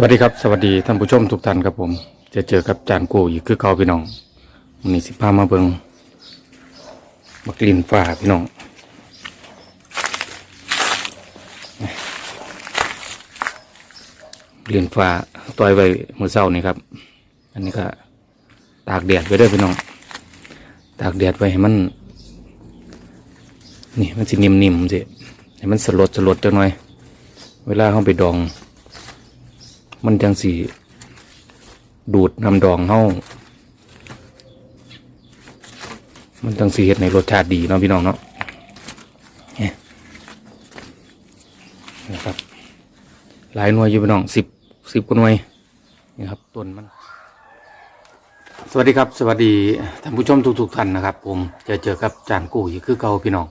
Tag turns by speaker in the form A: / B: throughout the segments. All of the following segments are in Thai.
A: สวัสดีครับ สวัสดีท่านผู้ชมทุกท่านครับผม จะเจอกับจานกูอีกคือเกาพี่น้องวันนี้สิพามาเบิงบักลินฟ้าพี่น้องลินฟ้าต่อยไว้มือเศร้านี่ครับ อันนี้ก็ตากแดดไว้ด้วยพี่น้อง ตากแดดไว้ให้มัน นี่มันสินิ่มๆสิให้มันสลดสลดจังหน่อย เวลาเขาไปดอง มันจังสีดูดน้ำดองเข้ามันจังสีเห็ดในรสชาติดีเนาะพี่น้องเนาะนี่นะครับ หลายหน่วยอยู่พี่น้องสิบสิบกว่าหน่วยนี่ครับต้นมัน สวัสดีครับ สวัสดีท่านผู้ชมทุกๆท่านนะครับ ผมจะเจอกับจานกู้อีกคือเก่าพี่น้อง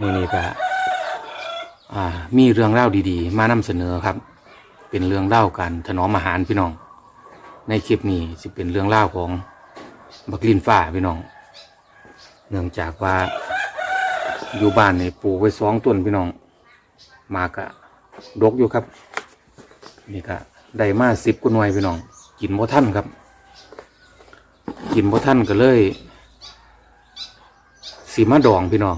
A: มือนี้ก็อ่ามีเรื่องเล่าดีๆ มานำเสนอครับ เป็นเรื่องเล่าการถนอมอาหารพี่น้อง ในคลิปนี้จะเป็นเรื่องเล่าของบักลินฟ้าพี่น้อง เนื่องจากว่าอยู่บ้านในปลูกไว้สองต้นพี่น้อง มากะดกอยู่ครับ นี่ก็ได้มาสิบกว่าหน่วยพี่น้อง กินบ่ท่านครับ กินบ่ท่านก็เลยสีมาดองพี่น้อง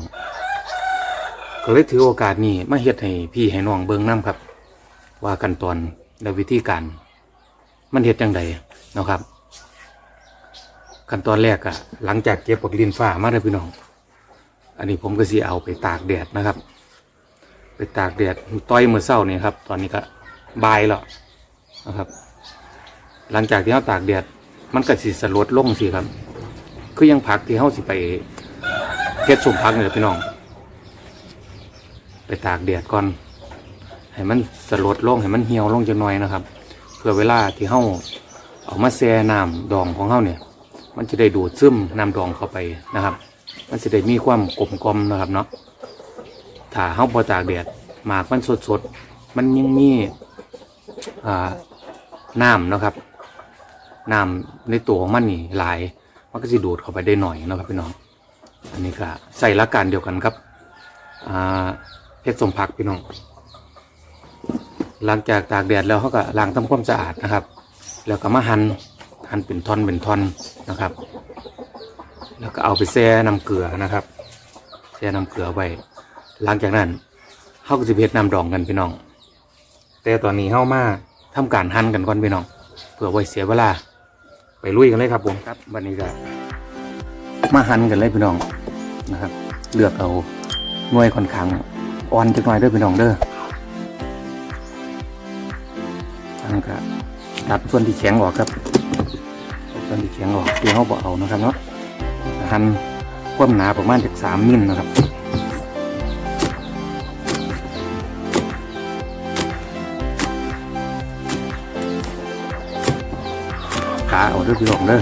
A: ก็เลยถือโอกาสนี้มาเฮ็ดให้พี่ให้น้องเบิ่งน้ำครับ ว่าขั้นตอนและวิธีการ มันเฮ็ดจังใดนะครับ ขั้นตอนแรกอะหลังจากเก็บปักลินฟ้ามาได้อพี่น้อง อันนี้ผมก็สิเอาไปตากแดดนะครับ ไปตากแดดต้อยมือเศร้านี่ครับ ตอนนี้ก็บายแล้วนะครับ หลังจากที่เราตากแดดมันก็สิสลดลงสิครับ คือยังผักที่เฮาสิไปเฮ็ดสุ่มผักเนี่ยพี่น้อง ไปตากแดดก่อน ให้มันสลดลงให้มันเหี่ยวลงจังหน่อยนะครับ เพื่อเวลาที่เฮาเอามาแช่น้ำดองของเฮาเนี่ย มันจะได้ดูดซึมน้ำดองเข้าไปนะครับ มันจะได้มีความกลมกลมนะครับเนาะถ้าเฮาพอตากแดดหมากมันสดสดมันยังมีอ่าน้ำนะครับน้ำในตัวของมันนี่หลาย มันก็จะดูดเข้าไปได้หน่อยนะครับพี่น้อง อันนี้ก็ใส่ละการเดียวกันครับอ่าเพชรสมผักพี่น้อง หลังจากตากแดดแล้วเขาก็ล้างทำความสะอาดนะครับ แล้วก็มาหัน่นหั่นเป็นท่อนเป็นท่อนนะครับ แล้วก็เอาไปแช่น้ำเกลือนะครับแช่น้ำเกลือไว้หลังจากนั้นเขาก็จะเพชรน้ำดองกันพี่น้อง แต่ตอนนี้เข้ามาทำการหั่นกันก่อนพี่น้องเพื่อไว้เสียเวลา ไปลุยกันเลยครับผมครับวันนี้ก็มาหั่นกันเลยพี่น้องนะครับ เลือกเอาหน่วยค่อนข้างอ่อนจักหน่อยด้อพี่น้องเด้อ้วก็ตัดส่วนที่แข็งออกครับส่วนที่แข็งออกเดี๋ยวเขาบอกเอานะครับเนาะหั่นความหนาประมาณจากสามมิลนะครับขาเอาด้อพี่น้องเด้อ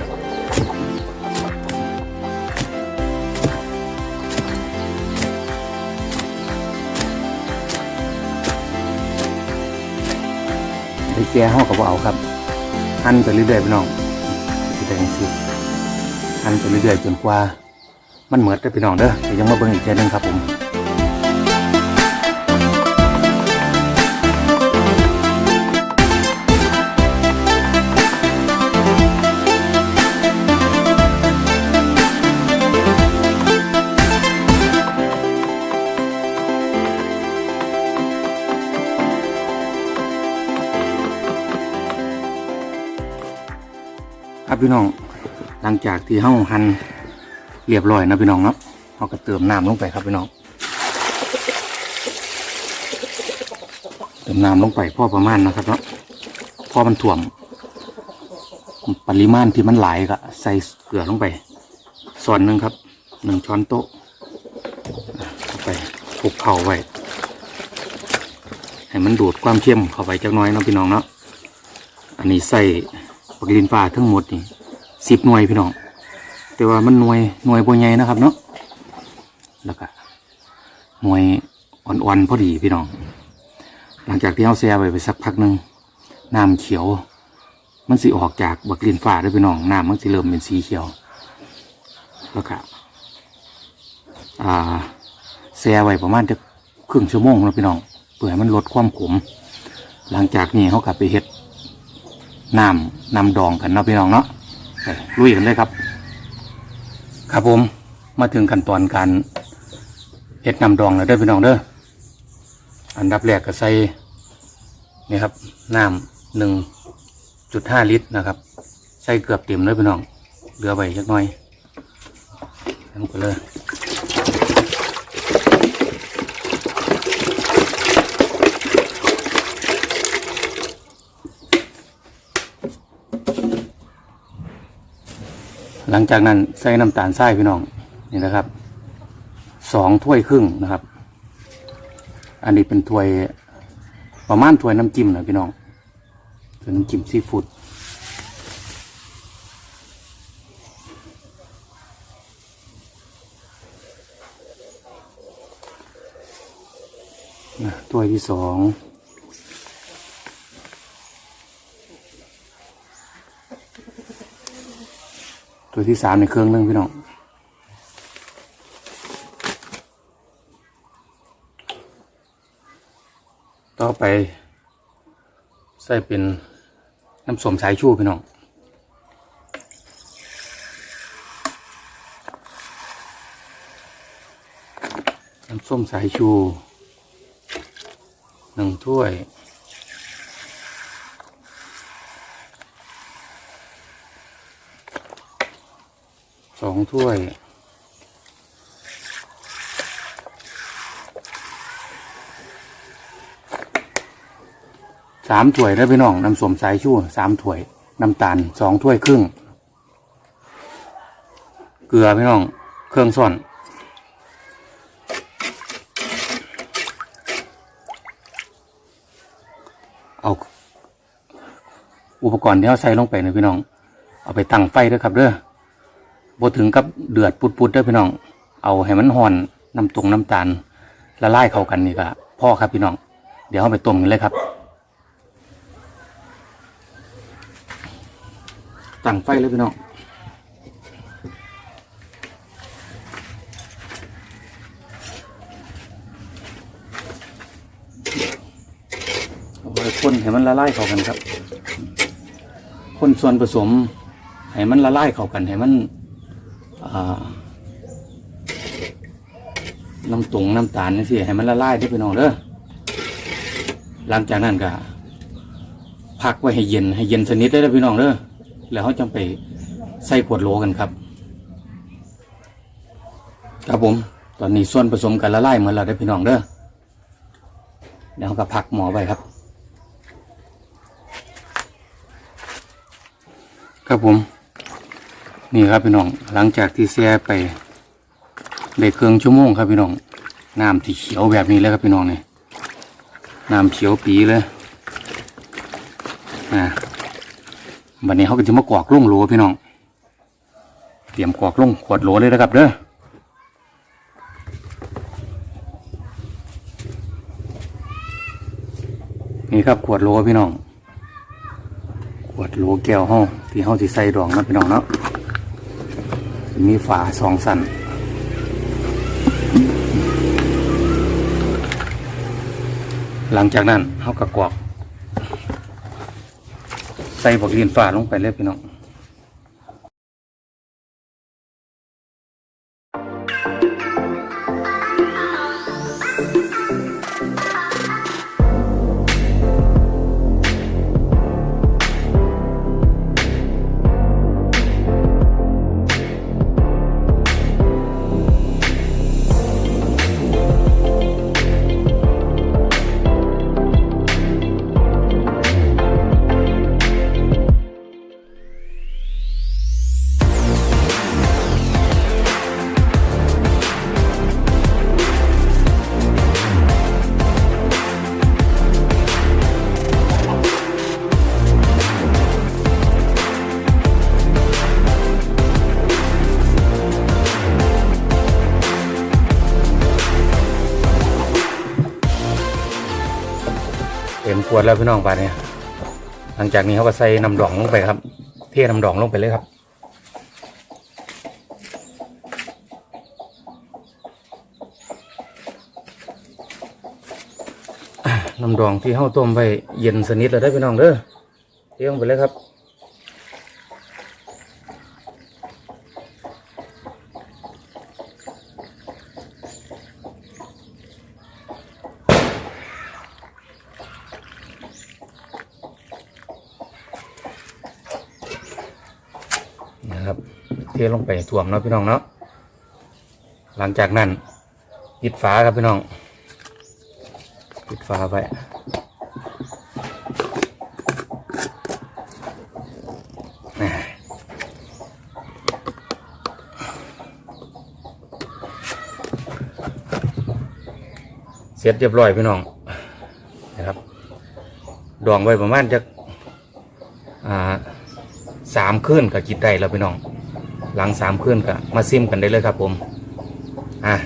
A: ไอ้แก่ห้องกับเอาครับหั่นไปเรื่อยๆพี่น้องสิแต่งสิหั่นไปเรื่อยๆจนกว่า มันเหมือดได้พี่น้องเด้อเดี๋ยวยังมาเบิ่งอีกเทีนึงครับผม ครับพี่น้อง หลังจากที่เฮาหั่นเรียบร้อยนะพี่น้องเนาะเฮาก็เติมน้ำลงไปครับพี่น้อง เติมน้ำลงไปพอประมาณนะครับเนาะพอมันถ่วม ปริมาณที่มันหลายก็ใส่เกลือลงไปส่วนหนึ่งครับหนึ่งช้อนโต๊ะไปคลุกเข่าไว้ให้มันดูดความเข้มเข้าไปจักน้อยเนาะพี่น้องเนาะอันนี้ใส่ปากดินฟ้าทั้งหมดนี่ สิบหน่วยพี่น้อง แต่ว่ามันหน่วยหน่วยบัวใหญ่นะครับเนาะแล้วก็หน่วยอ่อนๆพอดีพี่น้อง หลังจากที่เอาแช่ไปไปสักพักหนึ่งน้ำเขียว มันสิออกจากบักลินฟ้าด้วยพี่น้องน้ำมันสิเริ่มเป็นสีเขียว แล้วก็อ่าแช่ไว้ประมาณจะครึ่งชั่วโมงแล้วพี่น้องเพื่อให้มันลดความขม หลังจากนี้เขากลับไปเฮ็ดน้ำน้ำดองกันเนาะพี่น้องเนาะ ลุยกันเลยครับ ครับผมมาถึงขั้นตอนการเฮ็ดน้ำดองแล้วเด้อพี่น้องเด้ออันดับแรกก็ใส่นี่ครับน้ำหนึ่งจุดห้าลิตรนะครับ ใส่เกือบเต็มเลยพี่น้องเหลือไว้เล็กน้อยลงไปเลย หลังจากนั้นใส่น้ำตาลทรายพี่น้องนี่นะครับสองถ้วยครึ่งนะครับ อันนี้เป็นถ้วยประมาณถ้วยน้ำจิ้มนะพี่น้องถ้วยน้ำจิ้มซีฟู้ดนะถ้วยที่สอง ตัวที่สามในเครื่องนึงพี่น้องต่อไป ใส่เป็นน้ำส้มสายชูพี่น้องน้ำส้มสายชูหนึ่งถ้วย สองถ้วย สามถ้วยนะพี่น้องน้ำส้มสายชูสามถ้วย น้ำตาลสองถ้วยครึ่ง เกลือพี่น้อง เครื่องซ่อนเอาอุปกรณ์ที่เราใส่ลงไปนะพี่น้อง เอาไปตั้งไฟด้วยครับเด้อ บ่ถึงกับเดือดปุดๆเด้อพี่น้อง เอาให้มันห่อนน้ำตรงน้ำตาลละลายเข้ากันนี่ก็พ่อครับพี่น้อง เดี๋ยวเอาไปต้มกันเลยครับ ตั้งไฟเลยพี่น้องคนให้มันละลายเข้ากันครับ คนส่วนผสมให้มันละลายเข้ากันให้มัน น้ำตรงน้ำตาลนี่สิให้มันละลายได้พี่น้องเด้อหลังจากนั้นก็พักไว้ให้เย็นให้เย็นสนิทได้แล้วพี่น้องเด้อแล้วเขาจะไปใส่ขวดโหลกันครับ ครับผม ตอนนี้ส่วนผสมกันละลายเหมือนเราได้พี่น้องเด้อเดี๋ยวเขาก็พักหมอไว้ครับ ครับผม นี่ครับพี่น้องหลังจากที่แช่ไปได้เครื่องชั่วโมงครับพี่น้องน้ำที่เขียวแบบนี้แล้วครับพี่น้องเนี่ยน้ำเขียวปีเลยอ่าวันนี้เขาก็จะมากรอกลงโหลพี่น้อง เตรียมกรอกลงขวดโหลเลยนะครับเด้อนี่ครับขวดโหลพี่น้อง ขวดโหลแก้วเฮาที่เฮาสิใส่ดองนะพี่น้องเนาะ มีฝาสองสันหลังจากนั้นเขากระกอก ใส่บักเรียนฝาลงไปเลยพี่น้อง ขวดแล้วพี่น้องไปเนี่ยหลังจากนี้เขาก็ใส่น้ำดองลงไปครับ เทน้ำดองลงไปเลยครับน้ำดองที่เฮาต้มไปเย็นสนิทแล้วได้พี่น้องเด้อเทลงไปเลยครับ ครับเทลงไปถ่วมเนาะพี่น้องเนาะหลังจากนั้นปิดฝาครับพี่น้องปิดฝาไว้เสร็จเรียบร้อยพี่น้องนะครับ ดองไว้ประมาณจะอ่า สามคืนก็กินได้แล้วพี่น้อง หลังสามคืนก็มาซิมกันได้เลยครับผม อะ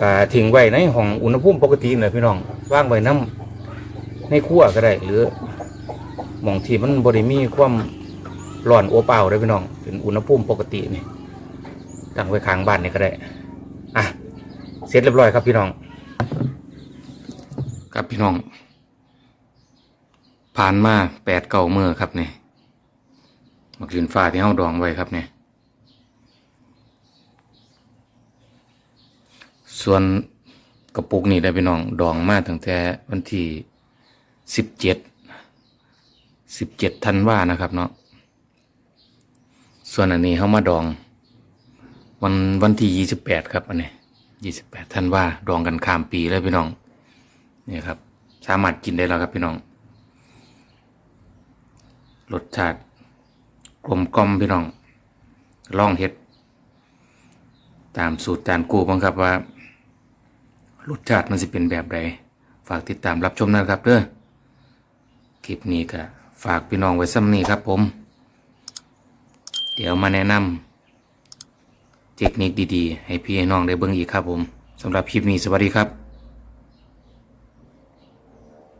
A: ก็ทิ้งไว้ในห้องอุณหภูมิปกติเลยพี่น้องว่างไว้น้ำในครัวก็ได้ หรือหมองที่มันบริมีความร้อนโอเปล่าได้พี่น้อง เป็นอุณหภูมิปกตินี่ตั้งไว้ข้างบ้านนี่ก็ได้ อะ เสร็จเรียบร้อยครับพี่น้อง ครับพี่น้อง ผ่านมาแปดเก้าเมือครับเนี่ย หมักลินฟ้าที่เฮาดองไว้ครับเนี่ยส่วนกระปุกนี่ได้พี่น้องดองมาตั้งแต่วันที่สิบเจ็ดสิบเจ็ดธันวานะครับเนาะส่วนอันนี้เขามาดอง วันวันที่ยี่สิบแปดครับอันนี้ยี่สิบแปดธันวาดองกันข้ามปีเลยพี่น้องนี่ครับ สามารถกินได้แล้วครับพี่น้องรสชาติ กลมกล่อมพี่น้องลองเฮ็ด ตามสูตรจานกูบ้างครับว่ารสชาติมันสิเป็นแบบใดฝากติดตามรับชมนะครับเด้อคลิปนี้ก็ฝากพี่น้องไว้ซ้ำนี้ครับผม เดี๋ยวมาแนะนำเทคนิคดีๆ ให้พี่ให้น้องได้เบิ่งอีกครับผมสำหรับคลิปนี้สวัสดีครับ